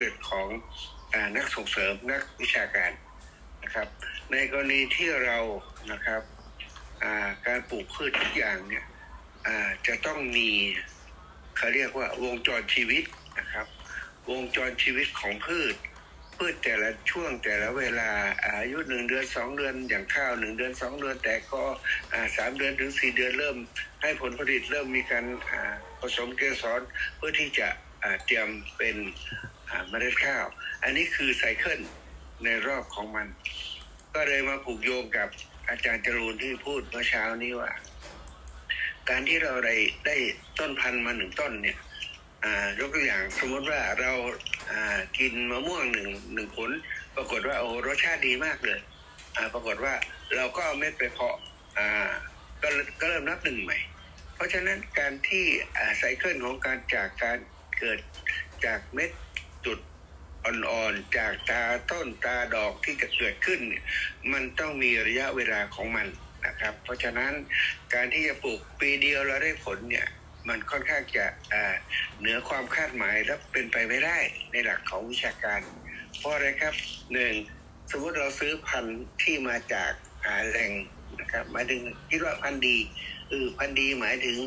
เกิดของอนักส่งเสริมนักวิชาการนะครับ ในกรณีที่เรานะครับาการปลูกพืชทุกอย่างเนี่ยจะต้องมีเขาเรียกว่าวงจรชีวิตนะครับ วงจรชีวิตของพืช พืชแต่ละช่วงแต่ละเวลาอายุหนึ่งเดือนสองเดือนอย่างข้าวหนึ่งเดือนสองเดือน แต่ก็สามเดือนถึงสี่เดือนเริ่ม ให้ผลผลิตเริ่มมีการผสมเกสรเพื่อที่จะเตรียมเป็น เมล็ดข้าว อันนี้คือไซเคิลในรอบของมัน ก็เลยมาผูกโยงกับอาจารย์จรูนที่พูดเมื่อเช้านี้ว่า การที่เราได้ได้ต้นพันธุ์มาหนึ่งต้นเนี่ยอ่ายกตัวอย่างสมมติว่าเราอ่ากินมะม่วงหนึ่งหนึ่งผลปรากฏว่าโอ้รสชาติดีมากเลยอ่าปรากฏว่าเราก็เอาเม็ดไปเพาะอ่าก็ก็เริ่มนับหนึ่งใหม่ เพราะฉะนั้นการที่อ่าไซเคิลของการจากการเกิดจากเม็ด จุดอ่อนๆจากตาต้นตาดอกที่จะเกิดขึ้นเนี่ยมันต้องมีระยะเวลาของมันนะครับ เพราะฉะนั้นการที่จะปลูกปีเดียวเราได้ผลเนี่ยมันค่อนข้างจะเหนือความคาดหมายและเป็นไปไม่ได้ในหลักของวิชาการ เพราะอะไรครับหนึ่งสมมติเราซื้อพันธุ์ที่มาจากาแหล่งนะครับหมายถึงคิดว่าพันธุ์ดีเออพันธุ์ดีหมายถึง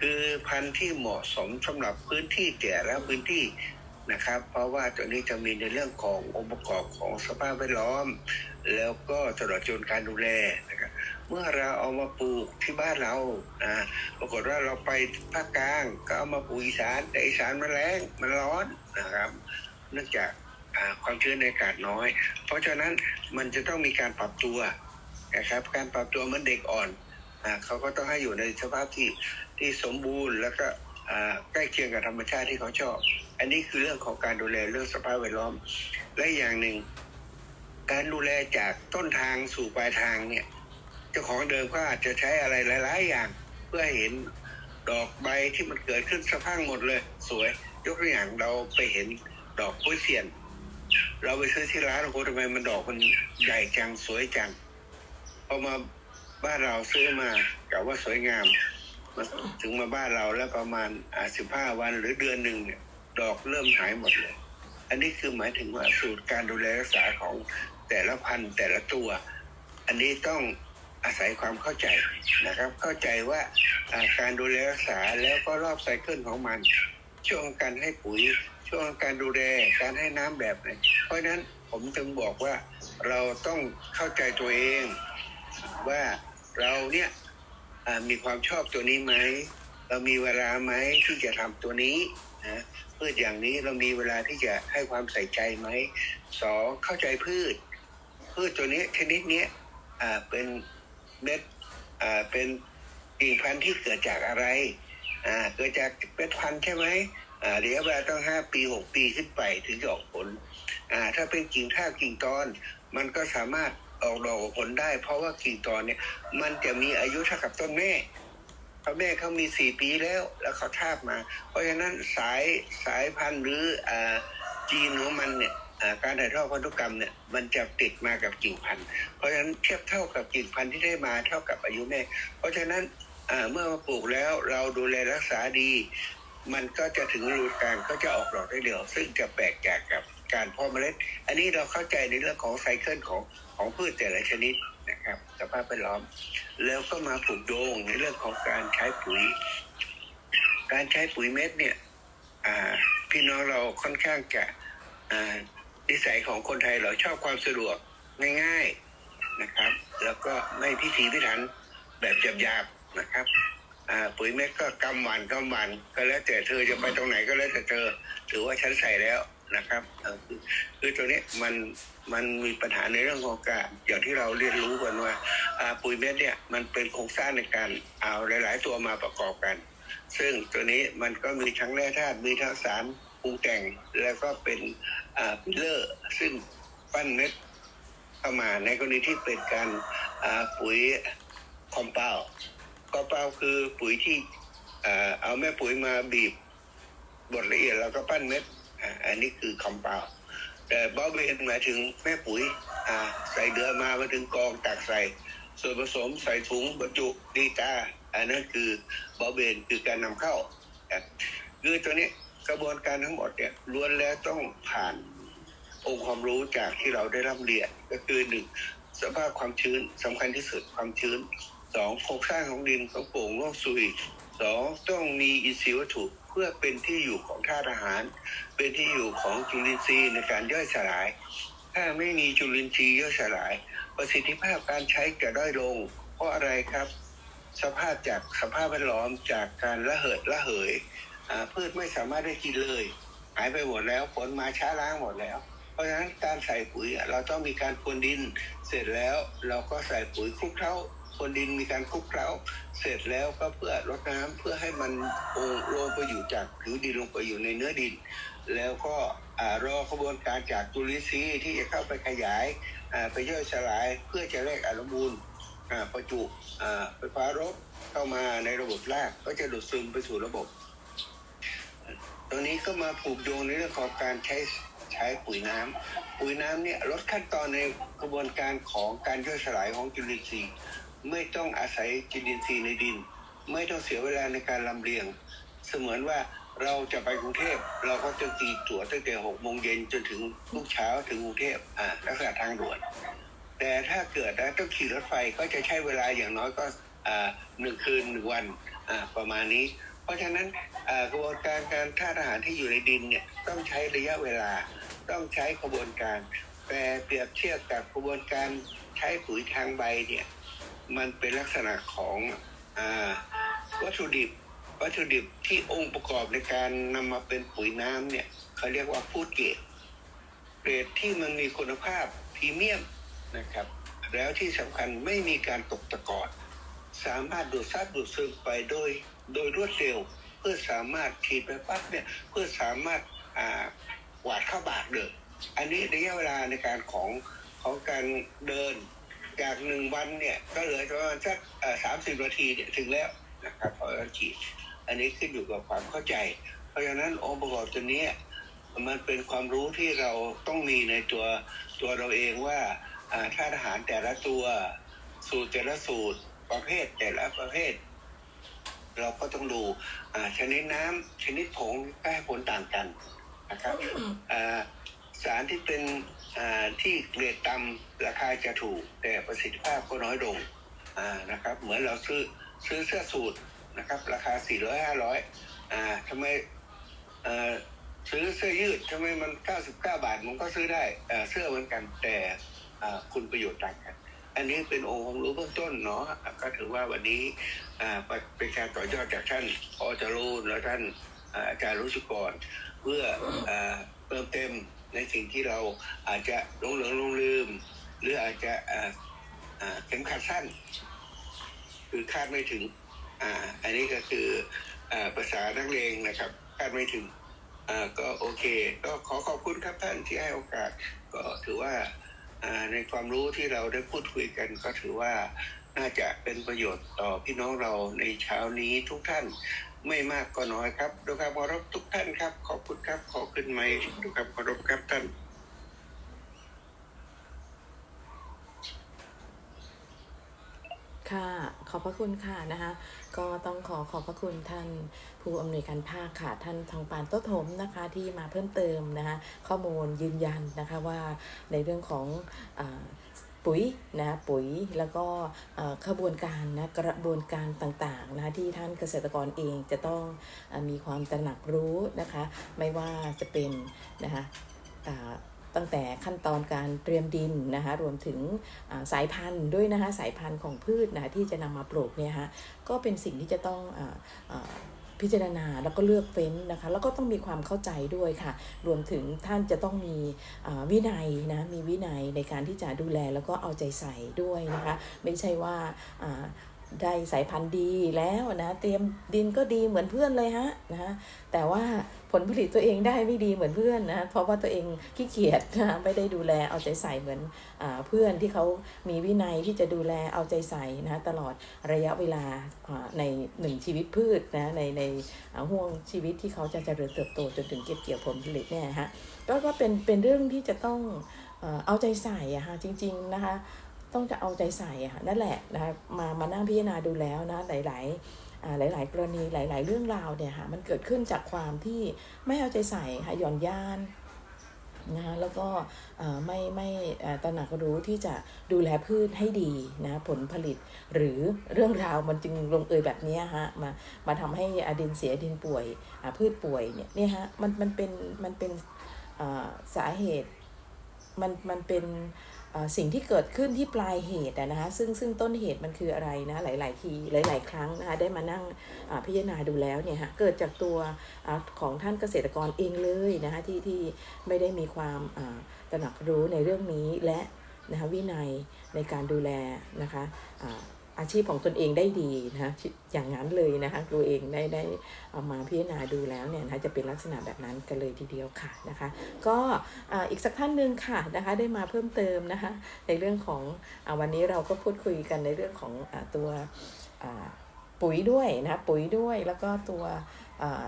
คือพันธุ์ที่เหมาะสมสำหรับพื้นที่แต่ละพื้นที่ นะครับ เพราะว่าตัวนี้จะมีในเรื่องขององค์ประกอบของสภาพแวดล้อม แล้วก็ตลอดจนการดูแลนะครับเมื่อเราเอามาปลูกที่บ้านเราอ่าปรากฏว่าเราไปภาคกลางก็เอามาปลูกอีสานแต่อีสานมันแรงมันร้อนนะครับ เนื่องจากความชื้นในอากาศน้อย เพราะฉะนั้นมันจะต้องมีการปรับตัวนะครับ การปรับตัวมันเด็กอ่อนอเขาก็ต้องให้อยู่ในสภาพที่ที่สมบูรณ์แล้วก็ใกล้เคียงกับธรรมชาติที่เขาชอบ อันนี้คือเรื่องของการดูแลเรื่องสภาพแวดล้อม และอย่างหนึ่ง การดูแลจากต้นทางสู่ปลายทางเนี่ยเจ้าของเดิมก็อาจจะใช้อะไรหลาย ๆ อย่าง เพื่อเห็นดอกใบที่มันเกิดขึ้นสะพังหมดเลย สวย ยกตัวอย่างเราไปเห็นดอกกล้วยเสียน เราไปซื้อที่ร้านโอ้โหทำไมมันดอกมันใหญ่จังสวยจังพอมาบ้านเราซื้อมากะว่าสวยงามมาถึงมาบ้านเราแล้วประมาณอ่าสิบห้าวันหรือเดือนหนึ่งเนี่ย ดอกเริ่มหายหมดเลย อันนี้คือหมายถึงว่าสูตรการดูแลรักษาของแต่ละพันธุ์แต่ละตัว อันนี้ต้องอาศัยความเข้าใจนะครับ เข้าใจว่าการดูแลรักษาแล้วก็รอบไซเคิลของมัน ช่วงการให้ปุ๋ย ช่วงการดูแลการให้น้ำแบบไหนเพราะฉะนั้นผมจึงบอกว่าเราต้องเข้าใจตัวเอง ว่าเราเนี่ยมีความชอบตัวนี้ไหมเรามีเวลาไหมที่จะทำตัวนี้นะ พืชอย่างนี้เรามีเวลาที่จะให้ความใส่ใจไหมสองเข้าใจพืช พืชตัวนี้ชนิดนี้อ่าเป็นเม็ดอ่าเป็นกิ่งพันธุ์ที่เกิดจากอะไรอ่าเกิดจากเม็ดพันธุ์ใช่ไหมอ่าระยะเวลาต้องห้าปีหกปีขึ้นไปถึงจะออกผลอ่าถ้าเป็นกิ่งท่ากิ่งตอน มันก็สามารถออกดอกออกผลได้ เพราะว่ากิ่งตอนเนี่ยมันจะมีอายุเท่ากับต้นแม่ พระแม่เขามีสี่ปีแล้ว แล้วเขาทาบมา เพราะฉะนั้นสายสายพันธุ์หรืออ่าจีนของมันเนี่ยการถ่ายทอดพันธุกรรมเนี่ยมันจะติดมากับกิ่งพันธุ์ เพราะฉะนั้นเทียบเท่ากับกิ่งพันธุ์ที่ได้มาเท่ากับอายุแม่ เพราะฉะนั้นเมื่อมาปลูกแล้วเราดูแลรักษาดี มันก็จะถึงฤดูกาลก็จะออกดอกได้เร็วซึ่งจะแปลกจากกับการเพาะเมล็ด อันนี้เราเข้าใจในเรื่องของไซเคิลของของพืชแต่ละชนิดนะครับสภาพแวดล้อม แล้วก็มาผูกโยงในเรื่องของการใช้ปุ๋ย การใช้ปุ๋ยเม็ดเนี่ยพี่น้องเราค่อนข้างจะอ่านิสัยของคนไทยเราชอบความสะดวกง่ายๆนะครับ แล้วก็ไม่พิถีพิถันแบบหยาบๆนะครับปุ๋ยเม็ดก็กำหวันกำหวันก็แล้วแต่เธอจะไปตรงไหนก็แล้วแต่เธอ ถือว่าฉันใส่แล้ว นะครับคือตัวนี้มันมันมีปัญหาในเรื่องของการอย่างที่เราเรียนรู้กันว่าปุ๋ยเม็ดเนี่ยมันเป็นโครงสร้างในการเอาหลาย ๆ ตัวมาประกอบกัน ซึ่งตัวนี้มันก็มีทั้งแร่ธาตุมีทั้งสารปรุงแต่งแล้วก็เป็นพิลเลอร์ซึ่งปั้นเม็ดเข้ามาในกรณีที่เป็นการปุ๋ยคอมเปาคอมเปาคือปุ๋ยที่เอาแม่ปุ๋ยมาบีบบดละเอียดแล้วก็ปั้นเม็ด อันนี้คือคอมเป่า แต่บอเบนหมายถึงแม่ปุ๋ยใส่เดือมามาถึงกองตักใส่ ส่วนผสมใส่ถุงบรรจุดีตาอันนั้นคือบอเบนคือการนำเข้าคือตัวนี้กระบวนการทั้งหมดเนี่ยล้วนแล้วต้องผ่านองค์ความรู้จากที่เราได้รับเรียนก็คือหนึ่งสภาพความชื้นสำคัญที่สุดความชื้นสองโครงสร้างของดินของโป่งโลกซุยสองต้องมีอินทรีย์วัตถุ เพื่อเป็นที่อยู่ของธาตุอาหาร เป็นที่อยู่ของจุลินทรีย์ในการย่อยสลาย ถ้าไม่มีจุลินทรีย์ย่อยสลาย ประสิทธิภาพการใช้จะด้อยลง เพราะอะไรครับ สภาพจากสภาพแวดล้อมจากการระเหิดระเหยพืชไม่สามารถได้กินเลย หายไปหมดแล้วผลมาช้าล้างหมดแล้ว เพราะฉะนั้นการใส่ปุ๋ยเราต้องมีการพรวนดิน เสร็จแล้วเราก็ใส่ปุ๋ยคลุกเคล้า พรวนดินมีการคลุกเคล้าเสร็จแล้วก็เพื่อรดน้ำเพื่อให้มันองลงไปอยู่จากผิวดินลงไปอยู่ในเนื้อดิน แล้วก็รอกระบวนการจากจุลินทรีย์ที่จะเข้าไปขยายไปย่อยสลายเพื่อจะแลกอนุมูลประจุไฟฟ้ารถเข้ามาในระบบรากก็จะดูดซึมไปสู่ระบบ ตรงนี้ก็มาผูกโยงในเรื่องของการใช้ใช้ปุ๋ยน้ำปุ๋ยน้ำเนี่ยลดขั้นตอนในกระบวนการของการย่อยสลายของจุลินทรีย์ ไม่ต้องอาศัยจุลินทรีย์ในดิน ไม่ต้องเสียเวลาในการลำเลียง เสมือนว่าเราจะไปกรุงเทพเราก็จะตีตั๋วตั้งแต่หกโมงเย็นจนถึงลูกเช้าถึงกรุงเทพอ่าลักษณะทางด่วน แต่ถ้าเกิดนะต้องขี่รถไฟก็จะใช้เวลาอย่างน้อยก็อ่าหนึ่งคืนหนึ่งวันอ่าประมาณนี้ เพราะฉะนั้นอ่ากระบวนการการท่าทหารที่อยู่ในดินเนี่ยต้องใช้ระยะเวลาต้องใช้กระบวนการแต่เปรียบเทียบกับกระบวนการใช้ปุ๋ยทางใบเนี่ย มันเป็นลักษณะของอวัตถุดิบ วัตถุดิบที่องค์ประกอบในการนำมาเป็นปุ๋ยน้ำเนี่ยเขาเรียกว่าฟูดเกรดเกรดที่มันมีคุณภาพพรีเมียมนะครับ แล้วที่สำคัญไม่มีการตกตะกอนสามารถดูดซับดูดซึมไปโดยโดยรวดเร็ว เพื่อสามารถขีดไปปั๊บเนี่ยเพื่อสามารถอ่าหวาดเข้าบากเดินอันนี้ระยะเวลาในการของของการเดิน จากหนึ่งวันเนี่ย ก็เหลือประมาณสักสามสิบนาทีเนี่ยถึงแล้วนะครับพอเราขีดอันนี้ขึ้นอยู่กับความเข้าใจ เพราะฉะนั้นองค์ประกอบตัวเนี้ยมันเป็นความรู้ที่เราต้องมีในตัวตัวเราเองว่าอ่าธาตุอาหารแต่ละตัวสูตรแต่ละสูตรประเภทแต่ละประเภท เราก็ต้องดูอ่าชนิดน้ำชนิดผงก็ให้ผลต่างกันนะครับอ่าสารที่เป็นอ่า ที่เกรดต่ำราคาจะถูก แต่ประสิทธิภาพก็น้อยลงนะครับ เหมือนเราซื้อซื้อเสื้อสูทนะครับ ราคา 400 500อ่าทำไมซื้อเสื้อยืดทำไมมัน 99 บาทมันก็ซื้อได้เสื้อเหมือนกันแต่คุณประโยชน์ต่างกันอันนี้เป็นองค์ความรู้เบื้องต้นเนาะก็ถือว่าวันนี้เป็นการต่อยอดจากท่านอจรูนและท่านอาจารย์รุชิกร เพื่ออเติมเต็ม ในสิ่งที่เราอาจจะหลงเหลงหลงลืม หรืออาจจะเข็มขัดสั้น คือคาดไม่ถึงอ่าอันนี้ก็คืออภาษานักเลงนะครับ คาดไม่ถึงอ่าก็โอเค ก็ขอขอบคุณครับท่านที่ให้โอกาส ก็ถือว่าในความรู้ที่เราได้พูดคุยกันก็ถือว่าน่าจะเป็นประโยชน์ต่อพี่น้องเราในเช้านี้ทุกท่าน ไม่มากก็น้อยครับดูความเคารพทุกท่านครับ ขอบคุณครับ ขอขึ้นไหมค์ดูความเคารพครับท่านค่ะขอบพระคุณค่ะนะคะ ก็ต้องขอขอบพระคุณท่านผู้อำนวยการภาคค่ะ ท่านทองปานโต้ถมนะคะที่มาเพิ่มเติมนะคะข้อมูลยืนยันนะคะว่าในเรื่องของอ ปุ๋ยนะปุ๋ยแล้วก็ขบวนการนะกระบวนการต่างๆนะที่ท่านเกษตรกรเองจะต้องอมีความตระหนักรู้นะคะไม่ว่าจะเป็นนะคะตั้งแต่ขั้นตอนการเตรียมดินนะคะรวมถึงสายพันธุ์ด้วยนะคะสายพันธุ์ของพืชนะที่จะนำมาปลูกเนี่ยฮะก็เป็นสิ่งที่จะต้องอ พิจารณาแล้วก็เลือกเฟ้นนะคะ แล้วก็ต้องมีความเข้าใจด้วยค่ะ รวมถึงท่านจะต้องมีวินัยนะมีวินัยในการที่จะดูแลแล้วก็เอาใจใส่ด้วยนะคะ ไม่ใช่ว่า ได้สายพันธุ์ดีแล้วนะ เตรียมดินก็ดีเหมือนเพื่อนเลยฮะนะแต่ว่าผลผลิตตัวเองได้ไม่ดีเหมือนเพื่อนนะ เพราะว่าตัวเองขี้เกียจนะไม่ได้ดูแลเอาใจใส่เหมือนอ่าเพื่อนที่เขามีวินัยที่จะดูแลเอาใจใส่นะตลอดระยะเวลาในหนึ่งชีวิตพืชนะในในห่วงชีวิตที่เขาจะเจริญเติบโตจนถึงเก็บเกี่ยวผลผลิตเนี่ยฮะก็ก็เป็นเป็นเรื่องที่จะต้องเอาใจใส่อะค่ะจริง ๆ นะคะ ต้องจะเอาใจใส่อะนั่นแหละนะคะมามานั่งพิจารณาดูแล้วนะหลายๆอ่าหลาย ๆ กรณีหลาย ๆ เรื่องราวเนี่ยค่ะมันเกิดขึ้นจากความที่ไม่เอาใจใส่ค่ะหย่อนย่านนะคะแล้วก็เอ่อไม่ไม่ตระหนักรู้ที่จะดูแลพืชให้ดีนะผลผลิตหรือเรื่องราวมันจึงลงเอยแบบนี้ฮะมามาทำให้อดินเสียดินป่วยอ่าพืชป่วยเนี่ยนี่ฮะมันมันเป็นมันเป็นอ่าสาเหตุมันมันเป็น สิ่งที่เกิดขึ้นที่ปลายเหตุนะคะซึ่งซึ่งต้นเหตุมันคืออะไรนะหลาย ๆ ทีหลาย ๆ ครั้งนะคะได้มานั่งพิจารณาดูแล้วเนี่ยฮะเกิดจากตัวอของท่านเกษตรกรเองเลยนะคะที่ที่ไม่ได้มีความตระหนักรู้ในเรื่องนี้และนะคะวินัยในการดูแลนะคะ อาชีพของตนเองได้ดีนะคะอย่างนั้นเลยนะคะตัวเองได้ได้เอามาพิจารณาดูแล้วเนี่ยนะคะจะเป็นลักษณะแบบนั้นกันเลยทีเดียวค่ะนะคะ ก็อ่าอีกสักท่านหนึ่งค่ะนะคะได้มาเพิ่มเติมนะคะในเรื่องของอาวันนี้เราก็พูดคุยกันในเรื่องของอาตัวอ่าปุ๋ยด้วยนะปุ๋ยด้วยแล้วก็ตัวอ่า